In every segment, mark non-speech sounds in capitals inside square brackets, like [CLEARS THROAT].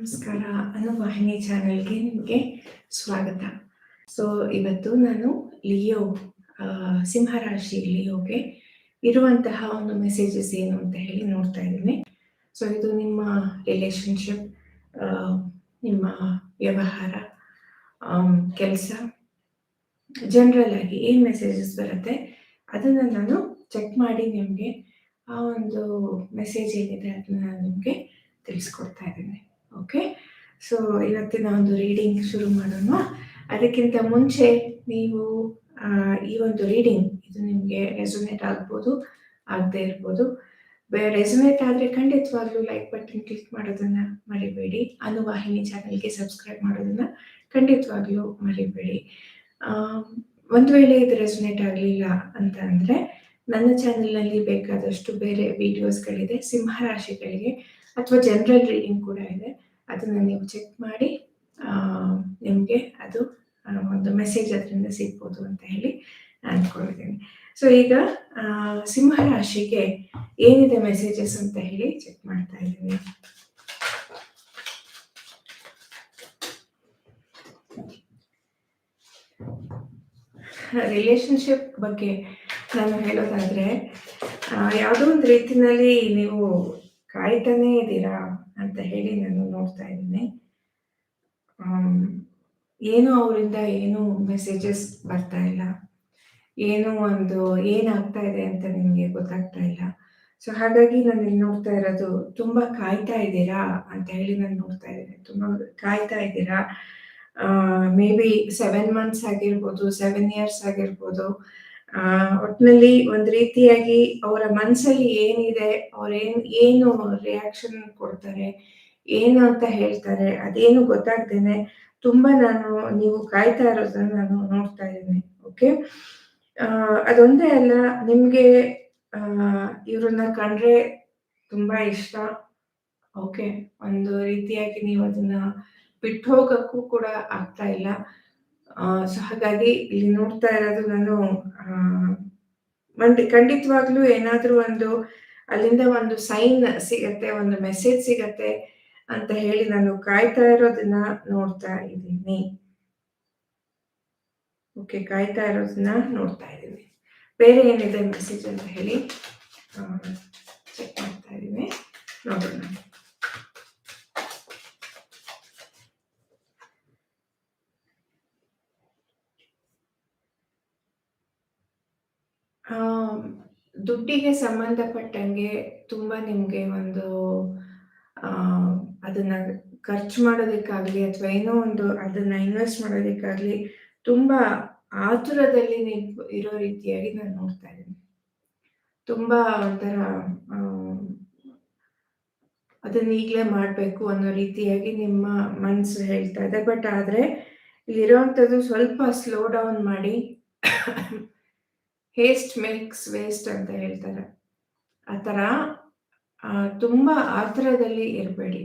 ನಮಸ್ಕಾರ. ಅನುವಾಹಿನಿ ಚಾನೆಲ್ಗೆ ನಿಮಗೆ ಸ್ವಾಗತ. ಸೊ ಇವತ್ತು ನಾನು ಲಿಯೋ ಸಿಂಹರಾಶಿ ಲಿಯೋಗೆ ಇರುವಂತಹ ಒಂದು ಮೆಸೇಜಸ್ ಏನು ಅಂತ ಹೇಳಿ ನೋಡ್ತಾ ಇದ್ದೀನಿ. ಸೊ ಇದು ನಿಮ್ಮ ರಿಲೇಶನ್ಶಿಪ್ ನಿಮ್ಮ ವ್ಯವಹಾರ ಕೆಲಸ ಜನರಲ್ ಆಗಿ ಏನು ಮೆಸೇಜಸ್ ಬರುತ್ತೆ ಅದನ್ನು ನಾನು ಚೆಕ್ ಮಾಡಿ ನಿಮಗೆ ಆ ಒಂದು ಮೆಸೇಜ್ ಏನಿದೆ ಅದನ್ನು ನಾನು ನಿಮಗೆ ತಿಳಿಸ್ಕೊಡ್ತಾ ಇದ್ದೀನಿ. ಓಕೆ ಸೊ ಇವತ್ತಿನ ಒಂದು ರೀಡಿಂಗ್ ಶುರು ಮಾಡೋಣ. ಅದಕ್ಕಿಂತ ಮುಂಚೆ ನೀವು ಈ ಒಂದು ರೀಡಿಂಗ್ ಇದು ನಿಮಗೆ ರೆಸೊನೇಟ್ ಆಗ್ಬೋದು, ಆಗದೆ ಇರ್ಬೋದು. ರೆಸೊನೇಟ್ ಆದರೆ ಖಂಡಿತವಾಗ್ಲೂ ಲೈಕ್ ಬಟನ್ ಕ್ಲಿಕ್ ಮಾಡೋದನ್ನ ಮರಿಬೇಡಿ. ಅನುವಾಹಿನಿ ಚಾನಲ್ಗೆ ಸಬ್ಸ್ಕ್ರೈಬ್ ಮಾಡೋದನ್ನ ಖಂಡಿತವಾಗ್ಲೂ ಮರಿಬೇಡಿ. ಒಂದು ವೇಳೆ ಇದು ರೆಸೊನೇಟ್ ಆಗಲಿಲ್ಲ ಅಂತ ಅಂದರೆ, ನನ್ನ ಚಾನೆಲ್ನಲ್ಲಿ ಬೇಕಾದಷ್ಟು ಬೇರೆ ವಿಡಿಯೋಸ್ಗಳಿದೆ ಸಿಂಹರಾಶಿಗಳಿಗೆ ಅಥವಾ ಜನರಲ್ ರೀಡಿಂಗ್ ಕೂಡ ಇದೆ. ಅದನ್ನು ನೀವು ಚೆಕ್ ಮಾಡಿ ನಿಮಗೆ ಅದು ಒಂದು ಮೆಸೇಜ್ ಅದರಿಂದ ಸಿಗ್ಬೋದು ಅಂತ ಹೇಳಿ ಅಂದ್ಕೊಂಡಿದ್ದೀನಿ. ಸೊ ಈಗ ಸಿಂಹ ರಾಶಿಗೆ ಏನಿದೆ ಮೆಸೇಜಸ್ ಅಂತ ಹೇಳಿ ಚೆಕ್ ಮಾಡ್ತಾ ಇದ್ದೀನಿ ರಿಲೇಶನ್ಶಿಪ್ ಬಗ್ಗೆ ನಾನು ಹೇಳೋದಾದ್ರೆ ಯಾವುದೋ ಒಂದು ರೀತಿನಲ್ಲಿ ನೀವು ಕಾಯ್ತಾನೇ ಇದ್ದೀರಾ ಅಂತ ಹೇಳಿ ನಾನು ನೋಡ್ತಾ ಇದ್ದೀನಿ. ಏನು ಅವರಿಂದ ಏನು ಮೆಸೇಜಸ್ ಬರ್ತಾ ಇಲ್ಲ? ಏನು ಒಂದು ಏನಾಗ್ತಾ ಇದೆ ಅಂತ ನಿಮಗೆ ಗೊತ್ತಾಗ್ತಾ ಇಲ್ಲ? ಸೊ ಹಾಗಾಗಿ ನಾನು ಇಲ್ಲಿ ನೋಡ್ತಾ ಇರೋದು, ತುಂಬಾ ಕಾಯ್ತಾ ಇದ್ದೀರಾ ಅಂತ ಹೇಳಿ ನಾನು ನೋಡ್ತಾ ಇದ್ದೀನಿ. ತುಂಬಾ ಕಾಯ್ತಾ ಇದ್ದೀರಾ? ಮೇ ಬಿ ಸೆವೆನ್ ಮಂತ್ಸ್ ಆಗಿರ್ಬೋದು ಸೆವೆನ್ ಇಯರ್ಸ್ ಆಗಿರ್ಬೋದು ಆ, ಒಟ್ನಲ್ಲಿ ಒಂದ್ ರೀತಿಯಾಗಿ ಅವರ ಮನಸ್ಸಲ್ಲಿ ಏನಿದೆ ಅವ್ರ ಏನ್ ಏನು ರಿಯಾಕ್ಷನ್ ಕೊಡ್ತಾರೆ ಏನು ಅಂತ ಹೇಳ್ತಾರೆ ಅದೇನು ಗೊತ್ತಾಗ್ದೇನೆ ತುಂಬಾ ನಾನು ನೀವು ಕಾಯ್ತಾ ಇರೋದನ್ನ ನಾನು ನೋಡ್ತಾ ಇದ್ದೀನಿ ಓಕೆ? ಆ ಅದೊಂದೇ ಅಲ್ಲ ನಿಮ್ಗೆ ಆ ಇವ್ರನ್ನ ಕಂಡ್ರೆ ತುಂಬಾ ಇಷ್ಟ ಓಕೆ? ಒಂದು ರೀತಿಯಾಗಿ ನೀವು ಅದನ್ನ ಬಿಟ್ಟು ಹೋಗಕ್ಕೂ ಕೂಡ ಆಗ್ತಾ ಇಲ್ಲ. ಸೊ ಹಾಗಾಗಿ ಇಲ್ಲಿ ನೋಡ್ತಾ ಇರೋದು ನಾನು ಮಂಡಿ, ಖಂಡಿತವಾಗ್ಲೂ ಏನಾದ್ರೂ ಒಂದು, ಅಲ್ಲಿಂದ ಒಂದು ಸೈನ್ ಸಿಗತ್ತೆ, ಒಂದು ಮೆಸೇಜ್ ಸಿಗತ್ತೆ ಅಂತ ಹೇಳಿ ನಾನು ಕಾಯ್ತಾ ಇರೋದನ್ನ ನೋಡ್ತಾ ಇದ್ದೀನಿ. ಓಕೆ ಕಾಯ್ತಾ ಇರೋದನ್ನ ನೋಡ್ತಾ ಇದ್ದೀನಿ. ಬೇರೆ ಏನಿದೆ ಮೆಸೇಜ್ ಅಂತ ಹೇಳಿ ಚೆಕ್ ಮಾಡ್ತಾ ಇದ್ದೀನಿ. ನೋಡೋಣ. ದುಡ್ಡಿಗೆ ಸಂಬಂಧಪಟ್ಟಂಗೆ ತುಂಬಾ ನಿಮ್ಗೆ ಒಂದು ಅದನ್ನ ಖರ್ಚು ಮಾಡೋದಕ್ಕಾಗ್ಲಿ ಅಥವಾ ಏನೋ ಒಂದು ಅದನ್ನ ಇನ್ವೆಸ್ಟ್ ಮಾಡೋದಕ್ಕಾಗ್ಲಿ ತುಂಬಾ ಆತುರದಲ್ಲಿ ನೀವು ಇರೋ ರೀತಿಯಾಗಿ ನಾನು ನೋಡ್ತಾ ಇದ್ದೀನಿ. ತುಂಬಾ ಒಂಥರ ಅದನ್ನ ಈಗಲೇ ಮಾಡಬೇಕು ಅನ್ನೋ ರೀತಿಯಾಗಿ ನಿಮ್ಮ ಮನಸ್ಸು ಹೇಳ್ತಾ ಇದೆ. ಬಟ್ ಆದ್ರೆ ಇಲ್ಲಿರೋವಂಥದ್ದು ಸ್ವಲ್ಪ ಸ್ಲೋ ಡೌನ್ ಮಾಡಿ ಹೇಸ್ಟ್ ಮೇಕ್ಸ್ ವೇಸ್ಟ್ ಅಂತ ಹೇಳ್ತಾರೆ. ಆ ಥರ ತುಂಬ ಆತುರದಲ್ಲಿ ಇರಬೇಡಿ.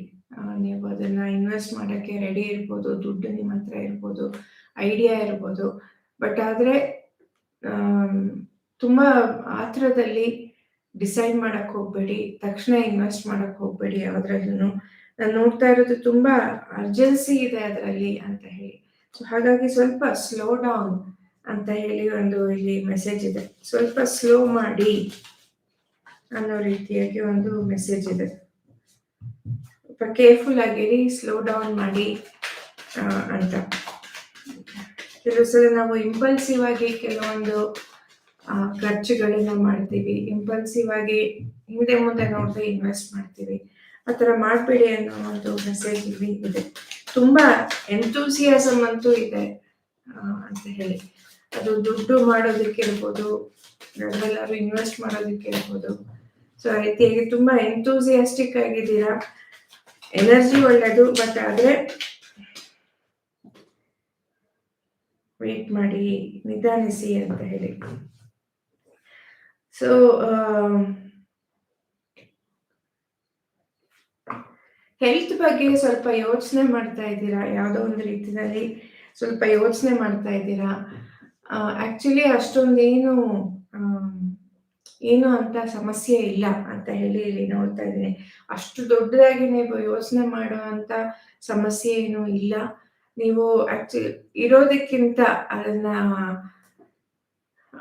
ನೀವು ಅದನ್ನ ಇನ್ವೆಸ್ಟ್ ಮಾಡೋಕ್ಕೆ ರೆಡಿ ಇರ್ಬೋದು, ದುಡ್ಡು ನಿಮ್ಮ ಹತ್ರ ಇರ್ಬೋದು ಐಡಿಯಾ ಇರ್ಬೋದು. ಬಟ್ ಆದರೆ ತುಂಬ ಆತರದಲ್ಲಿ ಡಿಸೈಡ್ ಮಾಡಕ್ಕೆ ಹೋಗ್ಬೇಡಿ, ತಕ್ಷಣ ಇನ್ವೆಸ್ಟ್ ಮಾಡಕ್ ಹೋಗ್ಬೇಡಿ ಯಾವ್ದ್ರಲ್ಲೂ ನಾನು ನೋಡ್ತಾ ಇರೋದು ತುಂಬಾ ಅರ್ಜೆನ್ಸಿ ಇದೆ ಅದರಲ್ಲಿ ಅಂತ ಹೇಳಿ. ಸೊ ಹಾಗಾಗಿ ಸ್ವಲ್ಪ ಸ್ಲೋ ಡೌನ್ ಅಂತ ಹೇಳಿ ಒಂದು ಇಲ್ಲಿ ಮೆಸೇಜ್ ಇದೆ. ಸ್ವಲ್ಪ ಸ್ಲೋ ಮಾಡಿ ಅನ್ನೋ ರೀತಿಯಾಗಿ ಒಂದು ಮೆಸೇಜ್ ಇದೆ. ಸ್ವಲ್ಪ ಕೇರ್ಫುಲ್ ಆಗಿರಿ ಸ್ಲೋ ಡೌನ್ ಮಾಡಿ ಅಂತ. ಕೆಲವು ಸಲ ನಾವು ಇಂಪಲ್ಸಿವ್ ಆಗಿ ಕೆಲವೊಂದು ಖರ್ಚುಗಳನ್ನ ಮಾಡ್ತೀವಿ. ಇಂಪಲ್ಸಿವ್ ಆಗಿ ಹಿಂದೆ ಮುಂದೆ ನೋಡದೆ ಇನ್ವೆಸ್ಟ್ ಮಾಡ್ತೀವಿ. ಆ ಥರ ಮಾಡಬೇಡಿ ಅನ್ನೋ ಒಂದು ಮೆಸೇಜ್ ಇಲ್ಲಿ ಇದೆ. ತುಂಬಾ ಎಂತೂಸಿಯಾಸಮ್ ಅಂತೂ ಇದೆ. ಅಂತ ಹೇಳಿ. ಅದು ದುಡ್ಡು ಮಾಡೋದಕ್ಕೆ ಇರ್ಬೋದು ನಮ್ಮೆಲ್ಲರೂ ಇನ್ವೆಸ್ಟ್ ಮಾಡೋದಕ್ಕೆ ಇರ್ಬೋದು. ಸೊ ಆ ರೀತಿಯಾಗಿ ತುಂಬಾ ಎಂತೂಸಿಯಾಸ್ಟಿಕ್ ಆಗಿದ್ದೀರಾ? ಎನರ್ಜಿ ಒಳ್ಳೇದು ಬಟ್ ಆದ್ರೆ ವೇಟ್ ಮಾಡಿ, ನಿಧಾನಿಸಿ ಅಂತ ಹೇಳಿ. ಸೊ ಹೆಲ್ತ್ ಬಗ್ಗೆ ಸ್ವಲ್ಪ ಯೋಚನೆ ಮಾಡ್ತಾ ಇದ್ದೀರಾ? ಯಾವುದೋ ಒಂದು ರೀತಿಯಲ್ಲಿ ಸ್ವಲ್ಪ ಯೋಚನೆ ಮಾಡ್ತಾ ಇದ್ದೀರಾ? ಆಕ್ಚುಲಿ ಅಷ್ಟೊಂದೇನು ಏನು ಅಂತ ಸಮಸ್ಯೆ ಇಲ್ಲ ಅಂತ ಹೇಳಿ ಇಲ್ಲಿ ನೋಡ್ತಾ ಇದ್ದೀನಿ. ಅಷ್ಟು ದೊಡ್ಡದಾಗಿ ನೀವು ಯೋಚನೆ ಮಾಡೋ ಅಂತ ಸಮಸ್ಯೆ ಏನು ಇಲ್ಲ. ನೀವು ಆಕ್ಚುಲಿ ಇರೋದಕ್ಕಿಂತ ಅದನ್ನ,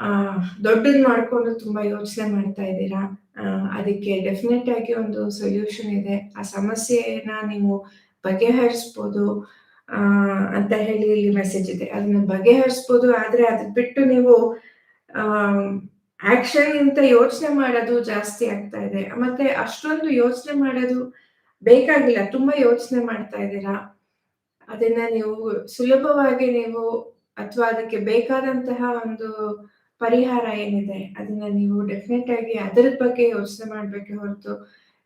ಆ, ದೊಡ್ಡದ್ ಮಾಡ್ಕೊಂಡು ತುಂಬಾ ಯೋಚನೆ ಮಾಡ್ತಾ ಇದ್ದೀರಾ? ಅದಕ್ಕೆ ಡೆಫಿನೆಟ್ ಆಗಿ ಒಂದು ಸೊಲ್ಯೂಷನ್ ಇದೆ. ಆ ಸಮಸ್ಯೆನ ನೀವು ಬಗೆಹರಿಸ್ಬೋದು. ಅಂತ ಹೇಳಿ ಇಲ್ಲಿ ಮೆಸೇಜ್ ಇದೆ. ಅದನ್ನ ಬಗೆಹರಿಸ್ಬೋದು. ಆದ್ರೆ ಅದ್ ಬಿಟ್ಟು ನೀವು ಆಕ್ಷನ್ ಇಂತ ಯೋಚನೆ ಮಾಡೋದು ಜಾಸ್ತಿ ಆಗ್ತಾ ಇದೆ. ಮತ್ತೆ ಅಷ್ಟೊಂದು ಯೋಚನೆ ಮಾಡೋದು ಬೇಕಾಗಿಲ್ಲ. ತುಂಬಾ ಯೋಚನೆ ಮಾಡ್ತಾ ಇದ್ದೀರಾ? ಅದನ್ನ ನೀವು ಸುಲಭವಾಗಿ ನೀವು ಅಥವಾ ಅದಕ್ಕೆ ಬೇಕಾದಂತಹ ಒಂದು ಪರಿಹಾರ ಏನಿದೆ, ಅದನ್ನ ನೀವು ಡೆಫಿನೆಟ್ ಆಗಿ ಅದರ ಬಗ್ಗೆ ಯೋಚನೆ ಮಾಡ್ಬೇಕೆ ಹೊರತು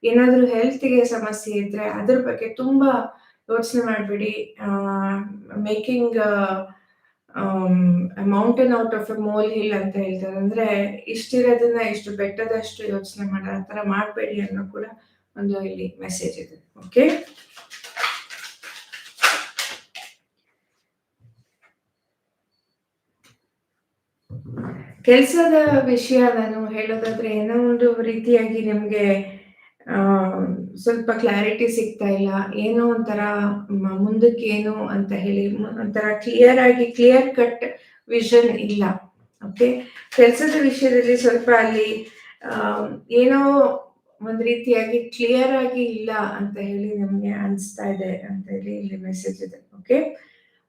ಏನಾದ್ರೂ ಹೆಲ್ತ್ಗೆ ಸಮಸ್ಯೆ ಇದ್ರೆ ಅದ್ರ ಬಗ್ಗೆ ತುಂಬಾ ಯೋಚನೆ ಮಾಡಬೇಡಿ. Making mountain out of a molehill ಅಂತ ಹೇಳ್ತಾರೆ. ಅಂದ್ರೆ ಇಷ್ಟಿರೋದನ್ನ ಇಷ್ಟು ಬೆಟ್ಟದಷ್ಟು ಯೋಚನೆ ಮಾಡ ಆ ಮಾಡ್ಬೇಡಿ ಅನ್ನೋ ಕೂಡ ಒಂದು ಇಲ್ಲಿ ಮೆಸೇಜ್ ಇದೆ. ಓಕೆ ಕೆಲಸದ ವಿಷಯ ನಾನು ಹೇಳೋದಾದ್ರೆ ಏನೋ ಒಂದು ರೀತಿಯಾಗಿ ನಿಮ್ಗೆ ಸ್ವಲ್ಪ ಕ್ಲಾರಿಟಿ ಸಿಗ್ತಾ ಇಲ್ಲ. ಏನೋ ಒಂಥರ ಮುಂದಕ್ಕೆ ಏನು ಅಂತ ಹೇಳಿ ಒಂಥರ ಕ್ಲಿಯರ್ ಆಗಿ ಕ್ಲಿಯರ್ ಕಟ್ ವಿಷನ್ ಇಲ್ಲ. ಓಕೆ ಕೆಲಸದ ವಿಷಯದಲ್ಲಿ ಸ್ವಲ್ಪ ಅಲ್ಲಿ ಏನೋ ಒಂದ್ ರೀತಿಯಾಗಿ ಕ್ಲಿಯರ್ ಆಗಿ ಇಲ್ಲ ಅಂತ ಹೇಳಿ ನಮಗೆ ಅನಿಸ್ತಾ ಇದೆ ಅಂತ ಹೇಳಿ ಇಲ್ಲಿ ಮೆಸೇಜ್ ಇದೆ. ಓಕೆ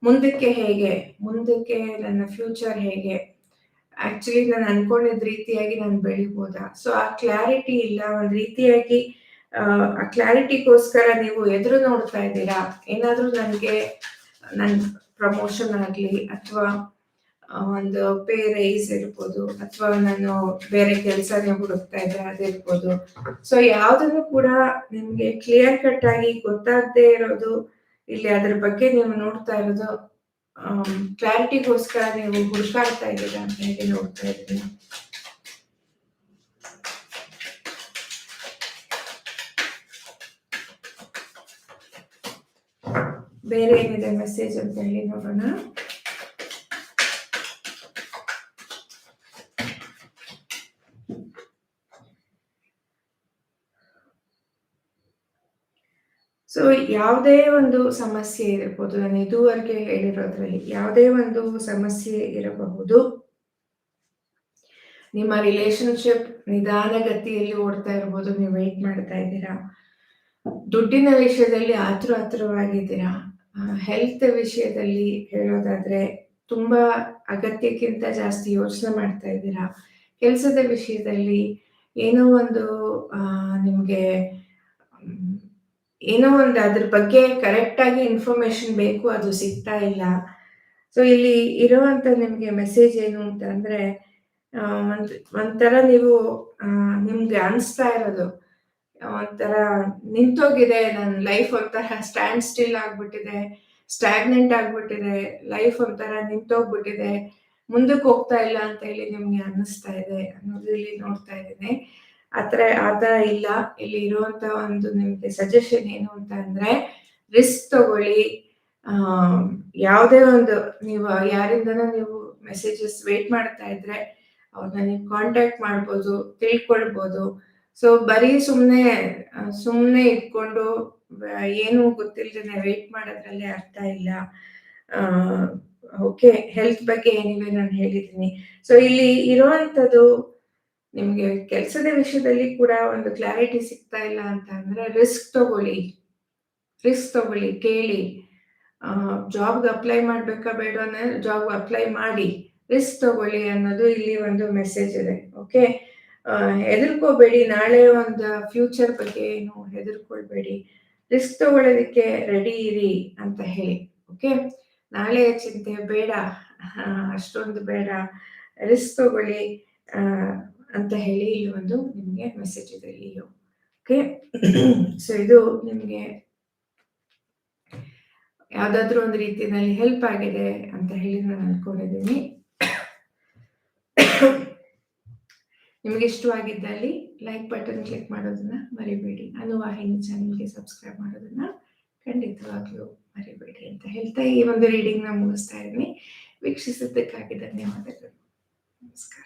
ಮುಂದಕ್ಕೆ ಹೇಗೆ? ಮುಂದಕ್ಕೆ ನನ್ನ ಫ್ಯೂಚರ್ ಹೇಗೆ? ಆಕ್ಚುಲಿ ನಾನು ಅನ್ಕೊಂಡಿದ್ ರೀತಿಯಾಗಿ ನಾನು ಬೆಳಿಬೋದಾ? ಸೊ ಆ ಕ್ಲಾರಿಟಿ ಇಲ್ಲ. ಒಂದ್ ರೀತಿಯಾಗಿ ಆ, ಕ್ಲಾರಿಟಿಗೋಸ್ಕರ ನೀವು ಎದುರು ನೋಡ್ತಾ ಇದ್ದೀರಾ? ಏನಾದ್ರೂ ನನಗೆ ನನ್ ಪ್ರಮೋಷನ್ ಆಗ್ಲಿ ಅಥವಾ ಒಂದು ಪೇ ರೈಸ್ ಇರ್ಬೋದು ಅಥವಾ ನಾನು ಬೇರೆ ಕೆಲಸನೇ ಹುಡುಕ್ತಾ ಇದ್ದೆ ಅದಿರ್ಬೋದು ಸೊ ಯಾವ್ದನ್ನು ಕೂಡ ನಿಮ್ಗೆ ಕ್ಲಿಯರ್ ಕಟ್ ಆಗಿ ಗೊತ್ತಾಗದೆ ಇರೋದು ಇಲ್ಲಿ ಅದ್ರ ಬಗ್ಗೆ ನೀವು ನೋಡ್ತಾ ಇರೋದು ಕ್ಲಾರಿಟಿಗೋಸ್ಕರ ನೀವು ಹುಡುಕಾಡ್ತಾ ಇದ್ದೀರಾ ಅಂತ ಹೇಳಿ ನೋಡ್ತಾ ಇದ್ದೀನಿ. ಬೇರೆ ಏನಿದೆ ಮೆಸೇಜ್ ಅಂತ ಹೇಳಿ ನೋಡೋಣ. ಸೊ ಯಾವುದೇ ಒಂದು ಸಮಸ್ಯೆ ಇರಬಹುದು ನಾನು ಇದುವರೆಗೆ ಹೇಳಿರೋದ್ರಲ್ಲಿ ಯಾವುದೇ ಒಂದು ಸಮಸ್ಯೆ ಇರಬಹುದು. ನಿಮ್ಮ ರಿಲೇಶನ್ಶಿಪ್ ನಿಧಾನಗತಿಯಲ್ಲಿ ಓಡ್ತಾ ಇರ್ಬೋದು ನೀವು ವೆಯ್ಟ್ ಮಾಡ್ತಾ ಇದ್ದೀರಾ. ದುಡ್ಡಿನ ವಿಷಯದಲ್ಲಿ ಆತುರ ಆತುರವಾಗಿದ್ದೀರಾ. ಹೆಲ್ತ್ ವಿಷಯದಲ್ಲಿ ಹೇಳೋದಾದ್ರೆ ತುಂಬಾ ಅಗತ್ಯಕ್ಕಿಂತ ಜಾಸ್ತಿ ಯೋಚನೆ ಮಾಡ್ತಾ ಇದ್ದೀರಾ. ಕೆಲಸದ ವಿಷಯದಲ್ಲಿ ಏನೋ ಒಂದು ಆ, ನಿಮ್ಗೆ ಏನೋ ಒಂದು ಅದ್ರ ಬಗ್ಗೆ ಕರೆಕ್ಟ್ ಆಗಿ ಇನ್ಫಾರ್ಮೇಶನ್ ಬೇಕು, ಅದು ಸಿಗ್ತಾ ಇಲ್ಲ. ಸೊ ಇಲ್ಲಿ ಇರುವಂತ ನಿಮ್ಗೆ ಮೆಸೇಜ್ ಏನು ಅಂತ ಅಂದ್ರೆ ಒಂಥರ ನೀವು ನಿಮ್ಗೆ ಅನಿಸ್ತಾ ಇರೋದು. ಒಂಥರ ನಿಂತೋಗಿದೆ ನನ್ನ ಲೈಫ್ ಒಂಥರ ಸ್ಟ್ಯಾಂಡ್ ಸ್ಟಿಲ್ ಆಗ್ಬಿಟ್ಟಿದೆ ಸ್ಟ್ಯಾಗ್ನೆಂಟ್ ಆಗ್ಬಿಟ್ಟಿದೆ ಲೈಫ್ ಒಂಥರ ನಿಂತೋಗ್ಬಿಟ್ಟಿದೆ, ಮುಂದಕ್ಕೆ ಹೋಗ್ತಾ ಇಲ್ಲ ಅಂತ ಹೇಳಿ ನಿಮ್ಗೆ ಅನ್ನಿಸ್ತಾ ಇದೆ ಅನ್ನೋದು ಇಲ್ಲಿ ನೋಡ್ತಾ ಇದ್ದೀನಿ. ಆತರ ಆತರ ಇಲ್ಲ, ಇಲ್ಲಿ ಇರುವಂತ ಒಂದು ನಿಮ್ಗೆ ಸಜೆಷನ್ ಏನು ಅಂತ ಅಂದ್ರೆ ರಿಸ್ಕ್ ತಗೊಳ್ಳಿ. ಆ, ಯಾವುದೇ ಒಂದು, ನೀವು ಯಾರಿಂದನೂ ನೀವು ಮೆಸೇಜಸ್ ವೇಟ್ ಮಾಡ್ತಾ ಇದ್ರೆ, ಅವ್ರನ್ನ ನೀವು ಕಾಂಟ್ಯಾಕ್ಟ್ ಮಾಡ್ಬೋದು, ತಿಳ್ಕೊಳ್ಬೋದು. ಸೊ ಬರೀ ಸುಮ್ಮನೆ ಸುಮ್ಮನೆ ಇಟ್ಕೊಂಡು ಏನು ಗೊತ್ತಿಲ್ಲದೆ ವೇಟ್ ಮಾಡೋದ್ರಲ್ಲಿ ಅರ್ಥ ಇಲ್ಲ. ಓಕೆ ಹೆಲ್ತ್ ಬಗ್ಗೆ ಏನಿವೆ ನಾನು ಹೇಳಿದ್ದೀನಿ. ಸೊ ಇಲ್ಲಿ ಇರುವಂತದ್ದು ನಿಮ್ಗೆ ಕೆಲಸದ ವಿಷಯದಲ್ಲಿ ಕೂಡ ಒಂದು ಕ್ಲಾರಿಟಿ ಸಿಗ್ತಾ ಇಲ್ಲ ಅಂತ ಅಂದ್ರೆ ರಿಸ್ಕ್ ತಗೊಳ್ಳಿ. ರಿಸ್ಕ್ ತಗೊಳ್ಳಿ, ಕೇಳಿ. ಜಾಬ್ಗೆ ಅಪ್ಲೈ ಮಾಡ್ಬೇಕಾ ಬೇಡ ಜಾಬ್ ಅಪ್ಲೈ ಮಾಡಿ. ರಿಸ್ಕ್ ತಗೊಳ್ಳಿ ಅನ್ನೋದು ಇಲ್ಲಿ ಒಂದು ಮೆಸೇಜ್ ಇದೆ ಓಕೆ ಹೆದರ್ಕೋಬೇಡಿ, ನಾಳೆ ಒಂದು ಫ್ಯೂಚರ್ ಬಗ್ಗೆ ಏನು ಹೆದರ್ಕೊಳ್ಬೇಡಿ. ರಿಸ್ಕ್ ತಗೊಳ್ಳೋದಕ್ಕೆ ರೆಡಿ ಇರಿ ಅಂತ ಹೇಳಿ ಓಕೆ ನಾಳೆ ಚಿಂತೆ ಬೇಡ, ಅಷ್ಟೊಂದು ಬೇಡ. ರಿಸ್ಕ್ ತಗೊಳ್ಳಿ ಅಂತ ಹೇಳಿ ಇಲ್ಲಿ ಒಂದು ನಿಮಗೆ ಮೆಸೇಜ್ ಇದೆ ಇಲ್ಲಿ. ಓಕೆ ಸೊ [CLEARS THROAT] ಇದು ನಿಮಗೆ ಯಾವ್ದಾದ್ರು ಒಂದು ರೀತಿಯಲ್ಲಿ ಹೆಲ್ಪ್ ಆಗಿದೆ ಅಂತ ಹೇಳಿ ನಾನು ಅನ್ಕೊಂಡಿದ್ದೀನಿ. [CLEARS THROAT] ನಿಮಗೆ ಇಷ್ಟವಾಗಿದ್ದಲ್ಲಿ ಲೈಕ್ ಬಟನ್ ಕ್ಲಿಕ್ ಮಾಡೋದನ್ನ ಮರಿಬೇಡಿ. ಅನುವಾಹಿನಿ ಚಾನೆಲ್ಗೆ ಸಬ್ಸ್ಕ್ರೈಬ್ ಮಾಡೋದನ್ನ ಖಂಡಿತವಾಗ್ಲೂ ಮರಿಬೇಡಿ ಅಂತ ಹೇಳ್ತಾ ಈ ಒಂದು ರೀಡಿಂಗ್ನ ಮುಗಿಸ್ತಾ ಇದ್ದೀನಿ. ವೀಕ್ಷಿಸಿದ್ದಕ್ಕಾಗಿ ಧನ್ಯವಾದಗಳು. ನಮಸ್ಕಾರ.